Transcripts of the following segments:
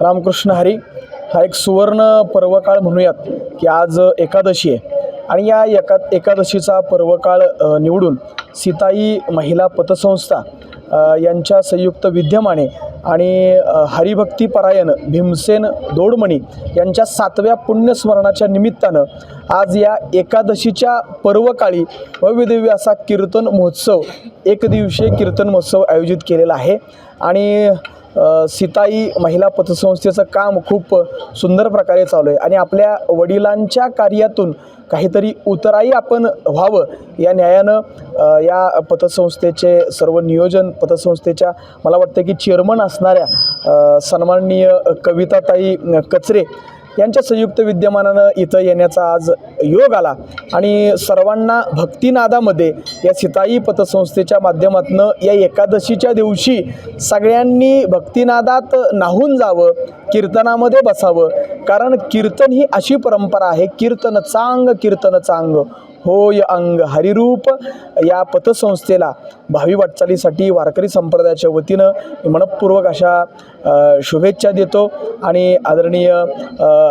रामकृष्ण हरी हा एक सुवर्ण पर्वकाळ म्हणूयात की आज एकादशी आहे. आणि या एका एकादशीचा पर्वकाळ निवडून सीताई महिला पतसंस्था यांच्या संयुक्त विद्यमाने आणि हरिभक्तीपरायण भीमसेन दोडमणी यांच्या सातव्या पुण्यस्मरणाच्या निमित्तानं आज या एकादशीच्या पर्वकाळी भव्यदेवी असा कीर्तन महोत्सव एकदिवसीय कीर्तन महोत्सव आयोजित केलेला आहे. आणि सीताई महिला पतसंस्थेचं काम खूप सुंदर प्रकारे चालू आहे. आणि आपल्या वडिलांच्या कार्यातून काहीतरी उतराई आपण व्हावं या न्यायानं या पतसंस्थेचे सर्व नियोजन पतसंस्थेच्या मला वाटतं की चेअरमन असणाऱ्या सन्माननीय कविताताई कचरे यांच्या संयुक्त विद्यमानानं इथं येण्याचा आज योग आला. आणि सर्वांना भक्तिनादामध्ये या सिताई पतसंस्थेच्या माध्यमातून या एकादशीच्या दिवशी सगळ्यांनी भक्तिनादात नाहून जावं कीर्तनामध्ये बसावं. कारण कीर्तन ही अशी परंपरा आहे कीर्तन चांग कीर्तन चांग. होय अंग हरिरूप. या पतसंस्थेला भावी वाटचालीसाठी वारकरी संप्रदायाच्या वतीनं मी मनपूर्वक अशा शुभेच्छा देतो. आणि आदरणीय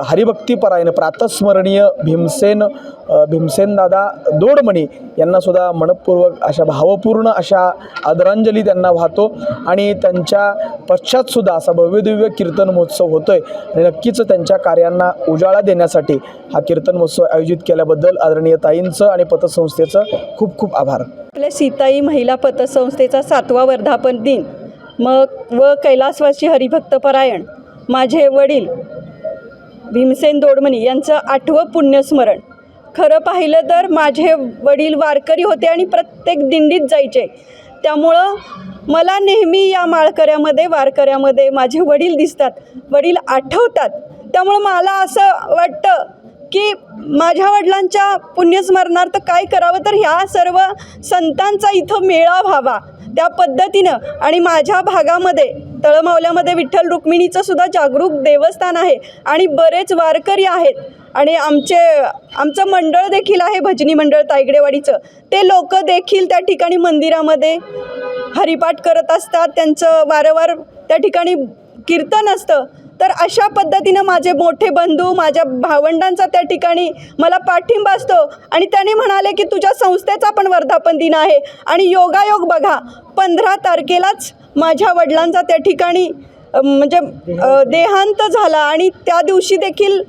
हरिभक्तीपरायण प्रातस्मरणीय भीमसेन भीमसेन भीमसेनदादा दोडमणी यांनासुद्धा मनपूर्वक अशा भावपूर्ण अशा आदरांजली त्यांना वाहतो. आणि त्यांच्या पश्चातसुद्धा असा भव्यदिव्य कीर्तन महोत्सव होतो आहे आणि नक्कीच त्यांच्या कार्यांना उजाळा देण्यासाठी हा कीर्तन महोत्सव आयोजित केल्याबद्दल आदरणीय ताईंचं आणि पतसंस्थेचं खूप खूप आभार. आपल्या सीताई महिला पतसंस्थेचा सातवा वर्धापन दिन. मग व कैलासवासी हरिभक्तपरायण माझे वडील भीमसेन दोडमणी यांचं आठवं पुण्यस्मरण. खरं पाहिलं तर माझे वडील वारकरी होते आणि प्रत्येक दिंडीत जायचे. त्यामुळं मला नेहमी या माळकऱ्यामध्ये वारकऱ्यामध्ये माझे वडील दिसतात वडील आठवतात. त्यामुळं मला असं वाटतं की माझ्या वडिलांच्या पुण्यस्मरणार्थ काय करावं तर ह्या सर्व संतांचा इथं मेळा व्हावा. त्या पद्धतीनं आणि माझ्या भागामध्ये तळमावल्यामध्ये विठ्ठल रुक्मिणीचं सुद्धा जागरूक देवस्थान आहे आणि बरेच वारकरी आहेत. आणि आमचे आमचं मंडळ देखील आहे भजनी मंडळ तायगडेवाडीचं. ते लोक देखील त्या ठिकाणी मंदिरामध्ये हरिपाठ करत असतात. त्यांचं वारंवार त्या ठिकाणी कीर्तन असतं. तर अशा पद्धतीनं माझे मोठे बंधू माझ्या भावंडांचा त्या ठिकाणी मला पाठिंबा असतो. आणि त्याने म्हणाले की तुझ्या संस्थेचा पण वर्धापन दिन आहे आणि योगायोग बघा. पंधरा तारखेलाच माझ्या वडिलांचा त्या ठिकाणी म्हणजे देहांत झाला आणि त्या दिवशी देखील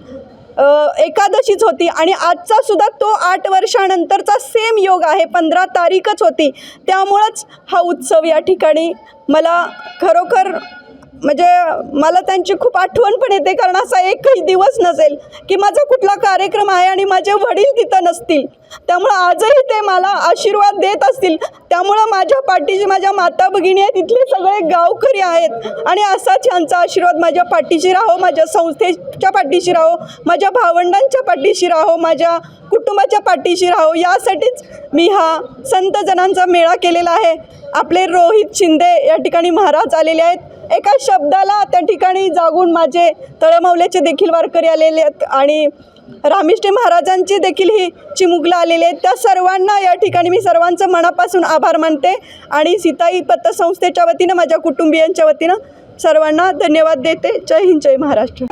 एकादशीच होती. आणि आजचा सुद्धा तो आठ वर्षानंतरचा सेम योग आहे. पंधरा तारीखच होती. त्यामुळंच हा उत्सव या ठिकाणी मला खरोखर म्हणजे मला त्यांची खूप आठवण पण येते कारण असा एकही दिवस नसेल की माझा कुठला कार्यक्रम आहे आणि माझे वडील तिथं नसतील. त्यामुळं आजही ते मला आशीर्वाद देत असतील. त्यामुळं माझ्या पाठीशी माझ्या माता भगिनी आहेत तिथले सगळे गावकरी आहेत. आणि असाच यांचा आशीर्वाद माझ्या पाठीशी राहो माझ्या संस्थेच्या पाठीशी राहो माझ्या भावंडांच्या पाठीशी राहो माझ्या कुटुंबाच्या पाठीशी राहो. यासाठीच मी हा संतजनांचा मेळा केलेला आहे. आपले रोहित शिंदे या ठिकाणी महाराज आलेले आहेत. एका शब्दाला त्या ठिकाणी जागून माझे तळमवल्याचे देखील वारकरी आलेले आहेत आणि रामिष्टे महाराजांची देखील ही चिमुकलं आलेली आहेत. त्या सर्वांना या ठिकाणी मी सर्वांचं मनापासून आभार मानते आणि सीताई पतसंस्थेच्या वतीनं माझ्या कुटुंबियांच्या वतीनं सर्वांना धन्यवाद देते. जय हिंद जय महाराष्ट्र.